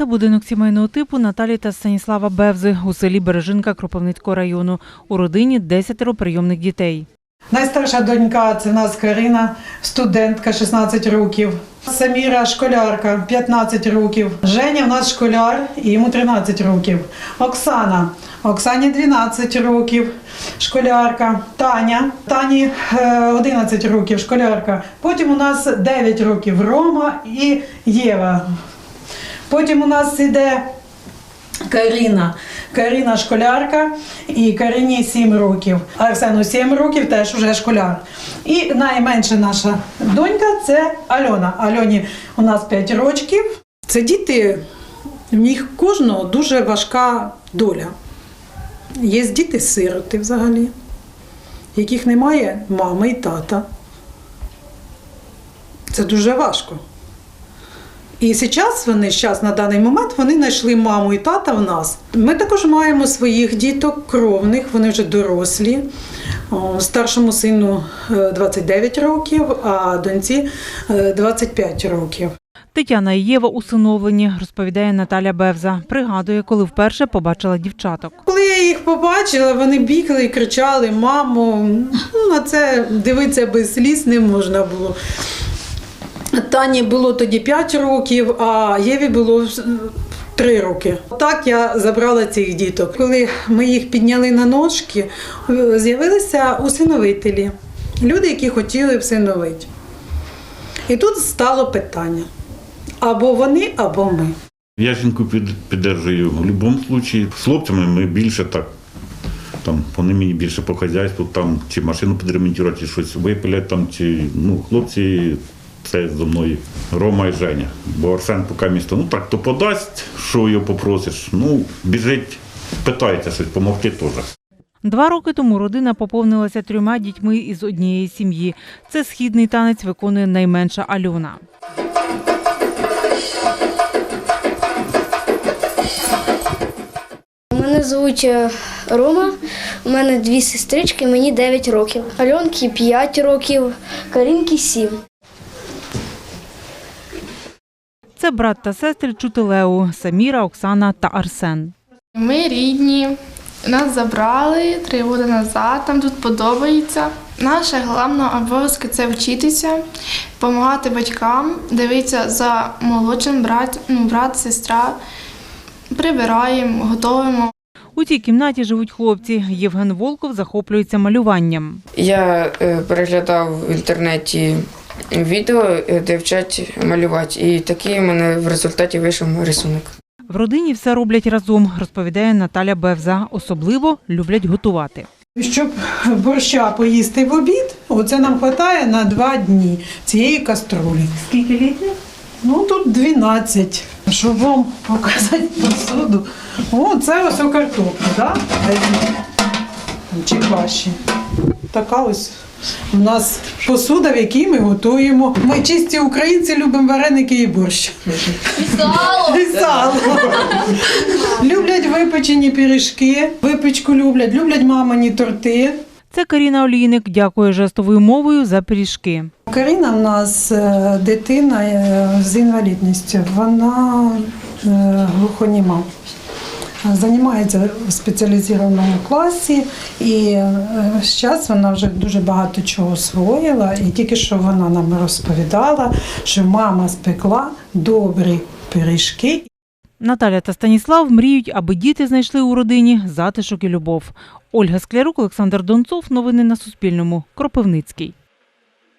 Це будинок сімейного типу Наталі та Станіслава Бевзи у селі Бережинка Кропивницького району. У родині 10 прийомних дітей. Найстарша донька це в нас Карина, студентка 16 років. Саміра школярка 15 років. Женя в нас школяр, і йому 13 років. Оксана. Оксані 12 років, школярка. Таня. Тані е, 11 років, школярка. Потім у нас 9 років Рома і Єва. Потім у нас іде Каріна. Каріна школярка і Карині 7 років. Арсену 7 років, теж уже школяр. І найменша наша донька це Альона. Альоні у нас 5 років. Це діти, в них кожного дуже важка доля. Є діти-сироти взагалі, яких немає мами і тата. Це дуже важко. І зараз вони зараз на даний момент вони знайшли маму і тата в нас. Ми також маємо своїх діток, кровних, вони вже дорослі. Старшому сину е, 29 років, а доньці е, 25 років. Тетяна і Єва усиновлені, розповідає Наталя Бевза. Пригадує, коли вперше побачила дівчаток. Коли я їх побачила, вони бігли і кричали: мамо, ну, на це дивитися без сліз не можна було. Тані було тоді 5 років, а Єві було 3 роки. Так я забрала цих діток. Коли ми їх підняли на ножки, е, з'явилися усиновителі, люди, які хотіли всиновити. І тут стало питання: або вони, або ми. Я жінку під, піддержую в будь-якому випадку. З хлопцями ми більше так. Там вони мені більше по хазяйству, там чи машину підремонтувати, чи щось випилять, там, чи ну, хлопці це зо мною Рома і Женя. Бо Арсен поки місто, ну так то подасть, що його попросиш. Ну, біжить, питається щось, помогти теж. Два роки тому родина поповнилася трьома дітьми із однієї сім'ї. Це східний танець виконує найменша Альона. Мене звуть е, Рома, у мене дві сестрички, мені 9 років. Альонки 5 років, Карінки 7. Це брат та сестри Чутилеу, Саміра, Оксана та Арсен. Ми рідні. Нас забрали три роки назад, нам тут подобається. Наша головна обов'язки це вчитися, допомагати батькам, дивитися за молодшим брат, ну, брат, сестра. Прибираємо, готуємо. У цій кімнаті живуть хлопці. Євген Волков захоплюється малюванням. Я е, переглядав в інтернеті відео, е, де вчать малювати, і такий у мене в результаті вийшов рисунок. В родині все роблять разом, розповідає Наталя Бевза. Особливо люблять готувати. Щоб борща поїсти в обід, оце нам вистачає на два дні цієї каструлі. Скільки літрів? Ну тут 12. Щоб вам показати посуду. О, це ось у картоплі, так? Чи каші. Така ось у нас посуда, в якій ми готуємо. Ми чисті українці любимо вареники і борщ. І сало. І сало. люблять випечені пиріжки, випічку люблять, люблять мамині торти. Це Каріна Олійник дякує жестовою мовою за пиріжки. Каріна в нас е, дитина е, з інвалідністю. Вона е, глухоніма. Займається в спеціалізованому класі, і зараз вона вже дуже багато чого освоїла. І тільки що вона нам розповідала, що мама спекла добрі пиріжки. Наталя та Станіслав мріють, аби діти знайшли у родині затишок і любов. Ольга Склярук, Олександр Донцов. Новини на Суспільному. Кропивницький.